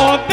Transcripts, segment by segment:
Lord.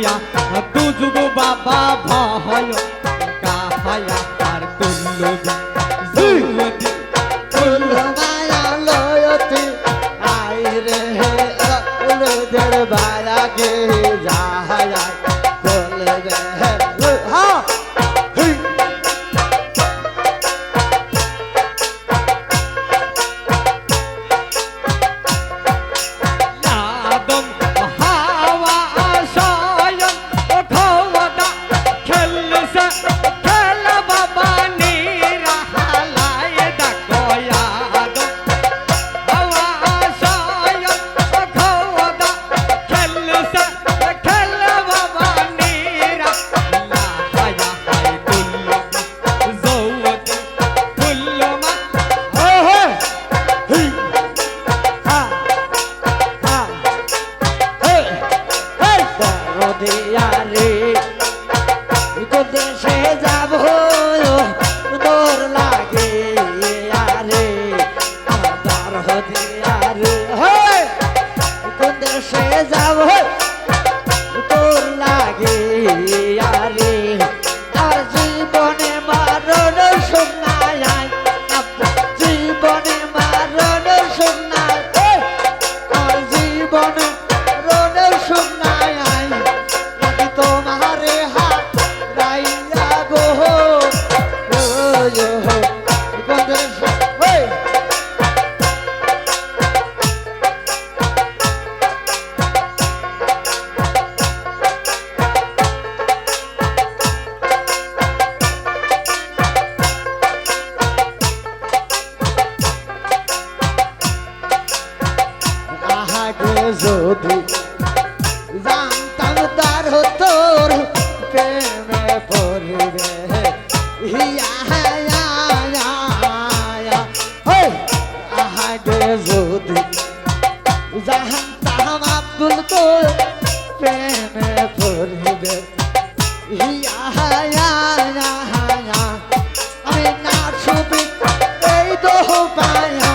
Yeah. দেশে যাব। লাগে যদি জাহান তাহান আব্দুল তো প্রেমে পড়িবে আমি না ছবি এই তো পায়া।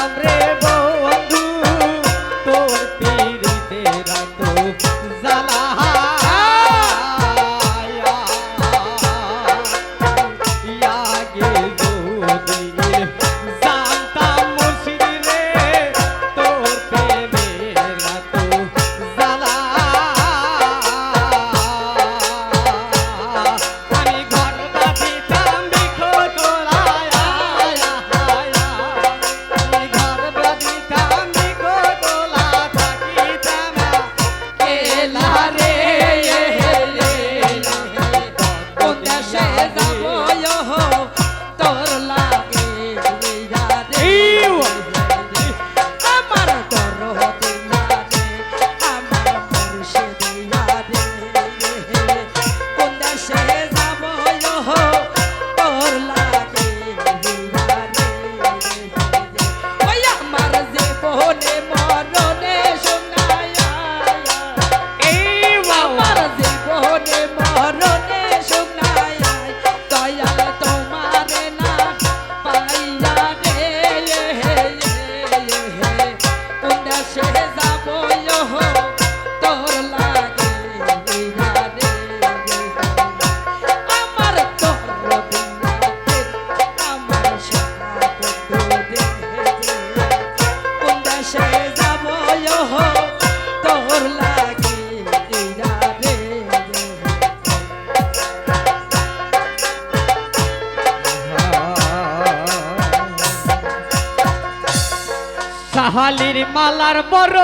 জানতাম রে বন্ধু মালার বড়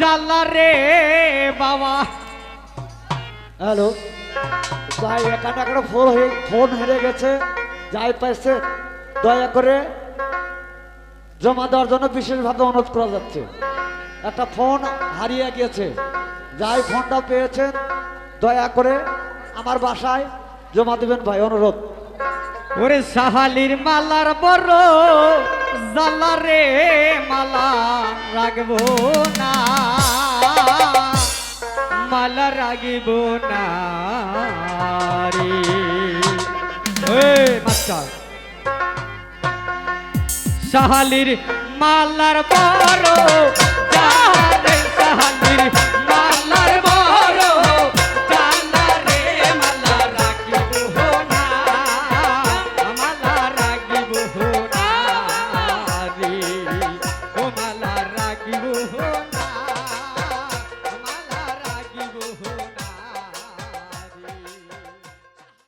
জালা রে বাবা। হ্যালো? ভাই এখানে একটা ফোন হয়ে ফোন হেরে গেছে। যাই পাইছে, দয়া করে জমা দেওয়ার জন্য বিশেষভাবে অনুরোধ করা যাচ্ছে। একটা ফোন হারিয়ে গিয়েছে। যাই ফোনটা পেয়েছেন, দয়া করে আমার বাসায় জমা দেবেন ভাই, অনুরোধ। ওরে সাহালির মালার বড় জালা রে মালা রাখব না। মালা রাগিব না মাস্টার। সাহালির মালার বড়